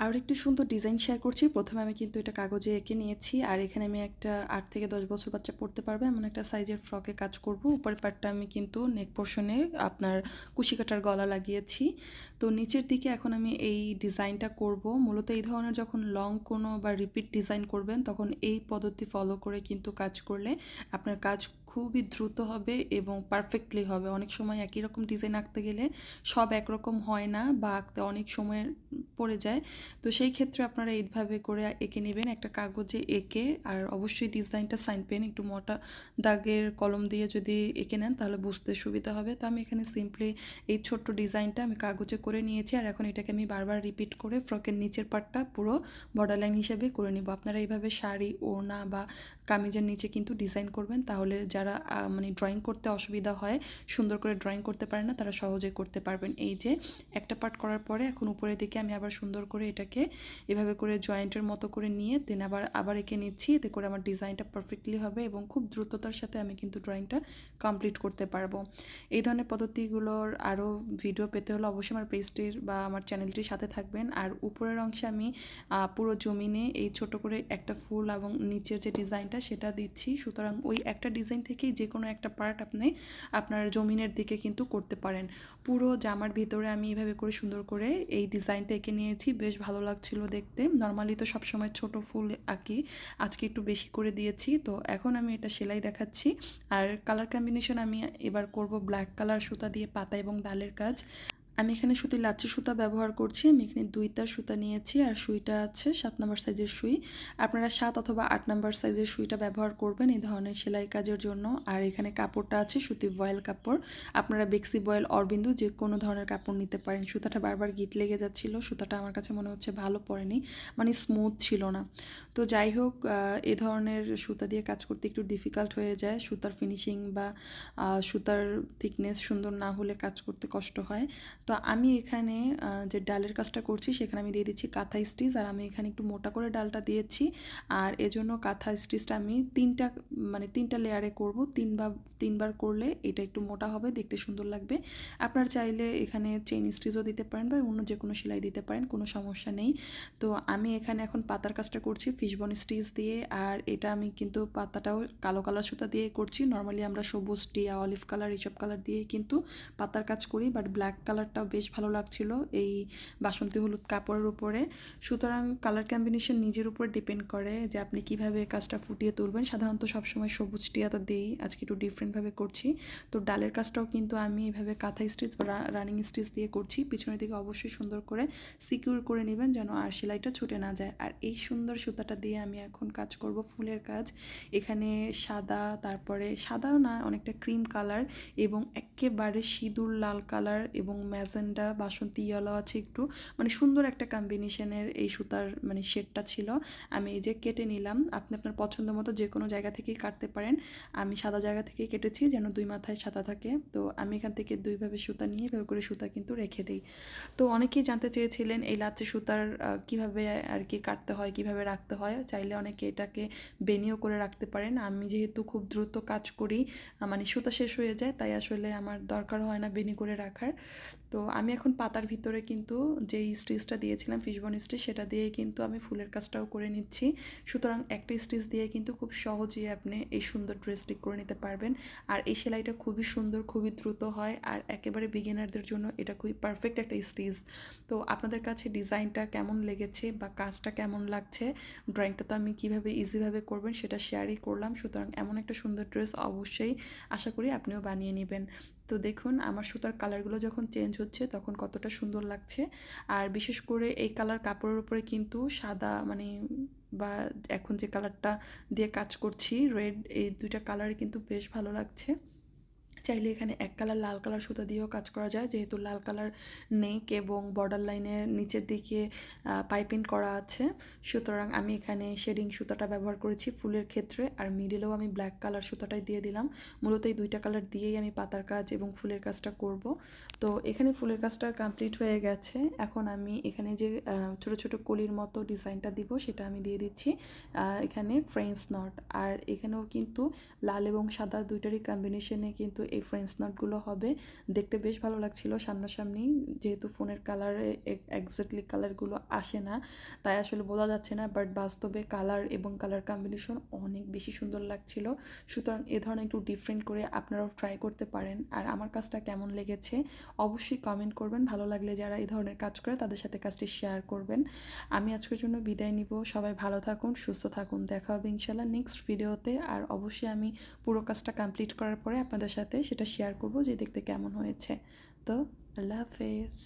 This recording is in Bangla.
আর একটু সুন্দর ডিজাইন শেয়ার করছি। প্রথমে আমি কিন্তু এটা কাগজে এঁকে নিয়েছি। আর এখানে আমি একটা আট থেকে দশ বছর বাচ্চা পড়তে পারবে। এমন একটা সাইজের ফ্রকে কাজ করব। উপরের পার্টটা আমি কিন্তু নেক পোর্শনে আপনার কুশি কাটার গলা লাগিয়েছি। তো নিচের দিকে এখন আমি এই ডিজাইনটা করব। মূলত এই ধরনের যখন লং কোনো বা রিপিট ডিজাইন করবেন, তখন এই পদ্ধতি ফলো করে কিন্তু কাজ করলে আপনার কাজ খুবই দ্রুত হবে এবং পারফেক্টলি হবে। অনেক সময় একই রকম ডিজাইন আঁকতে গেলে সব একরকম হয় না বা আঁকতে অনেক সময় পড়ে যায়। তো সেই ক্ষেত্রে আপনারা এইভাবে করে এঁকে নেবেন। একটা কাগজে এঁকে আর অবশ্যই ডিজাইনটা সাইন পেন একটু মোটা দাগের কলম দিয়ে যদি এঁকে নেন তাহলে বুঝতে সুবিধা হবে। তো আমি এখানে সিম্পলি এই ছোট্ট ডিজাইনটা আমি কাগজে করে নিয়েছি আর এখন এটাকে আমি বারবার রিপিট করে ফ্রকের নিচের পার্টটা পুরো বর্ডার লাইন হিসেবে করে নিব। আপনারা এইভাবে শাড়ি, ওড়না বা কামিজের নিচে কিন্তু ডিজাইন করবেন তাহলে যারা আহ, মানে ড্রয়িং করতে অসুবিধা হয় সুন্দর করে ড্রয়িং করতে পারে না তারা সহজে করতে পারবেন। এই যে একটা পার্ট করার পরে এখন উপরের দিকে আমি আবার সুন্দর করে এটাকে এভাবে করে জয়েন্টের মতো করে নিয়ে দেন আবার আবার এঁকে নিচ্ছি। এতে করে আমার ডিজাইনটা পারফেক্টলি হবে এবং খুব দ্রুততার সাথে আমি কিন্তু ড্রয়িংটা কমপ্লিট করতে পারব। এই ধরনের পদ্ধতিগুলোর আরও ভিডিও পেতে হলে অবশ্যই আমার পেজটির বা আমার চ্যানেলটির সাথে থাকবেন। আর উপরের অংশে আমি পুরো জমিনে এই ছোট করে একটা ফুল এবং নিচের যে ডিজাইনটা সেটা দিচ্ছি। সুতরাং ওই একটা ডিজাইন থেকেই যে কোনো একটা পার্ট আপনি আপনার জমিনের দিকে কিন্তু করতে পারেন। পুরো জামার ভিতরে আমি এভাবে করে সুন্দর করে এই ডিজাইনটা এঁকে নিয়েছি। বেশ ভালো লাগছিল দেখতে। নর্মালি তো সবসময় ছোট ফুল আঁকি। আজকে একটু বেশি করে দিয়েছি। তো এখন আমি এটা সেলাই দেখাচ্ছি। আর কালার কম্বিনেশন আমি এবার করব ব্ল্যাক কালার সুতা দিয়ে পাতা এবং ডালের কাজ। আমি এখানে সুতির লাচ্ছি সুতা ব্যবহার করছি। আমি এখানে দুইটা সুতা নিয়েছি আর সুইটা আছে সাত নম্বর সাইজের সুই। আপনারা সাত অথবা আট নম্বর সাইজের সুইটা ব্যবহার করবেন এই ধরনের সেলাই কাজের জন্য। আর এখানে কাপড়টা আছে সুতি বয়েল কাপড়। আপনারা বেক্সি বয়েল অরবিন্দু যে কোনো ধরনের কাপড় নিতে পারেন। সুতাটা বারবার গিট লেগে যাচ্ছিল, সুতাটা আমার কাছে মনে হচ্ছে ভালো পড়েনি মানে স্মুথ ছিল না। তো যাই হোক এ ধরনের সুতা দিয়ে কাজ করতে একটু ডিফিকাল্ট হয়ে যায়। সুতার ফিনিশিং বা সুতার থিকনেস সুন্দর না হলে কাজ করতে কষ্ট হয়। তো আমি এখানে যে ডালের কাজটা করছি সেখানে আমি দিয়ে দিচ্ছি কাঁথা স্টিচ আর আমি এখানে একটু মোটা করে ডালটা দিয়েছি। আর এজন্য কাঁথা স্টিচটা আমি তিনটা মানে তিনটা লেয়ারে করব। তিনবার তিনবার করলে এটা একটু মোটা হবে, দেখতে সুন্দর লাগবে। আপনার চাইলে এখানে চেইন স্টিচও দিতে পারেন বা অন্য যে কোনো সেলাই দিতে পারেন, কোনো সমস্যা নেই। তো আমি এখানে এখন পাতার কাজটা করছি ফিশবন স্টিচ দিয়ে। আর এটা আমি কিন্তু পাতাটাও কালো কালার সুতা দিয়ে করছি। নর্মালি আমরা সবুজ, টিয়া অলিভ কালার এইসব কালার দিয়েই কিন্তু পাতার কাজ করি। বাট ব্ল্যাক কালারটাও বেশ ভালো লাগছিল এই বাসন্তী হলুদ কাপড়ের উপরে। সুতরাং কালার কম্বিনেশন নিজের উপর ডিপেন্ড করে যে আপনি কীভাবে কাজটা ফুটিয়ে তুলবেন। সাধারণত সবসময় সবুজ টিয়াটা দিই আজকে একটু ডিফারেন্টভাবে করছি। তো ডালের কাজটাও কিন্তু আমি এভাবে কাঁথা স্টিচ বা রানিং স্টিচ দিয়ে করছি। পিছনের দিকে অবশ্যই সুন্দর করে সিকিউর করে নেবেন যেন আর সেলাইটা ছুটে না যায়। আর এই সুন্দর সুতাটা দিয়ে আমি এখন কাজ করব ফুলের কাজ। এখানে সাদা, তারপরে সাদাও না, অনেকটা ক্রিম কালার এবং একেবারে সিঁদুর লাল কালার এবং ম্যাজেন্ডা বাসন্তী ইয়েলো আছে একটু। মানে সুন্দর একটা কম্বিনেশনের এই সুতার মানে শেডটা ছিল। আমি এই যে কেটে নিলাম। আপনি আপনার পছন্দ মতো যে কোনো জায়গা থেকেই কাটতে পারেন। আমি সাদা জায়গা থেকেই কেটেছি, যেন দুই মাথায় সাদা থাকে। তো আমি এখান থেকে দুইভাবে সুতা নিয়ে এভাবে করে সুতা কিন্তু রেখে দিই। তো অনেকেই জানতে চেয়েছিলেন এই লাচে সুতার কীভাবে আর কি কাটতে হয়, কীভাবে রাখতে হয়। চাইলে অনেকে এটাকে বেনিও করে রাখতে পারেন। আমি যেহেতু খুব দ্রুত কাজ করি মানে সুতা শেষ হয়ে যায়, তাই আসলে আমার দরকার হয় না বেনি করে রাখার। তো আমি এখন পাতার ভিতরে কিন্তু যেই স্টিচটা দিয়েছিলাম ফিশবন স্টিচ সেটা দিয়ে কিন্তু আমি ফুলের কাজটাও করে নিচ্ছি। সুতরাং একটা স্টিচ দিয়ে কিন্তু খুব সহজেই আপনি এই সুন্দর ড্রেসটি করে নিতে পারবেন। আর এই সেলাইটা খুবই সুন্দর, খুবই দ্রুত হয় আর একেবারে বিগিনারদের জন্য এটা খুবই পারফেক্ট একটা স্টিচ তো আপনাদের কাছে ডিজাইনটা কেমন লেগেছে বা কাজটা কেমন লাগছে? ড্রয়িংটা তো আমি কীভাবে ইজিভাবে করবেন সেটা শেয়ারই করলাম। সুতরাং এমন একটা সুন্দর ড্রেস অবশ্যই আশা করি আপনিও বানিয়ে নেবেন। তো দেখুন, আমার সুতার কালারগুলো যখন চেঞ্জ হচ্ছে তখন কতটা সুন্দর লাগছে। আর বিশেষ করে এই কালার কাপড়ের উপরে কিন্তু সাদা মানে বা এখন যে কালারটা দিয়ে কাজ করছি রেড এই দুইটা কালার কিন্তু বেশ ভালো লাগছে। চাইলে এখানে এক কালার লাল কালার সুতা দিয়েও কাজ করা যায়। যেহেতু লাল কালার নেক এবং বর্ডার লাইনের নিচের দিকে পাইপিং করা আছে। সুতরাং আমি এখানে শেডিং সুতাটা ব্যবহার করেছি ফুলের ক্ষেত্রে। আর মিডিলেও আমি ব্ল্যাক কালার সুতাটাই দিয়ে দিলাম। মূলত এই দুইটা কালার দিয়েই আমি পাতার কাজ এবং ফুলের কাজটা করব। তো এখানে ফুলের কাজটা কমপ্লিট হয়ে গেছে। এখন আমি এখানে যে ছোট ছোট কলির মতো ডিজাইনটা দিব, সেটা আমি দিয়ে দিচ্ছি এখানে ফ্রেঞ্চ নট আর এখানেও কিন্তু লাল এবং সাদা দুইটারই কম্বিনেশনে কিন্তু এই ফ্রেন্স নটগুলো হবে। দেখতে বেশ ভালো লাগছিল সামনাসামনি, যেহেতু ফোনের কালারে এক্স্যাক্টলি কালারগুলো আসে না, তাই আসলে বোঝা যাচ্ছে না বাট বাস্তবে কালার এবং কালার কম্বিনেশন অনেক বেশি সুন্দর লাগছিল। সুতরাং এ ধরনের একটু ডিফারেন্ট করে আপনারাও ট্রাই করতে পারেন। আর আমার কাজটা কেমন লেগেছে অবশ্যই কমেন্ট করবেন। ভালো লাগলে যারা এই ধরনের কাজ করে তাদের সাথে কাজটি শেয়ার করবেন। আমি আজকের জন্য বিদায় নিব। সবাই ভালো থাকুন, সুস্থ থাকুন। দেখা হবে ইনশাল্লাহ নেক্সট ভিডিওতে আর অবশ্যই আমি পুরো কাজটা কমপ্লিট করার পরে আপনাদের সাথে সেটা শেয়ার করব যে দেখতে কেমন হয়েছে। তো আল্লাহ হাফেজ।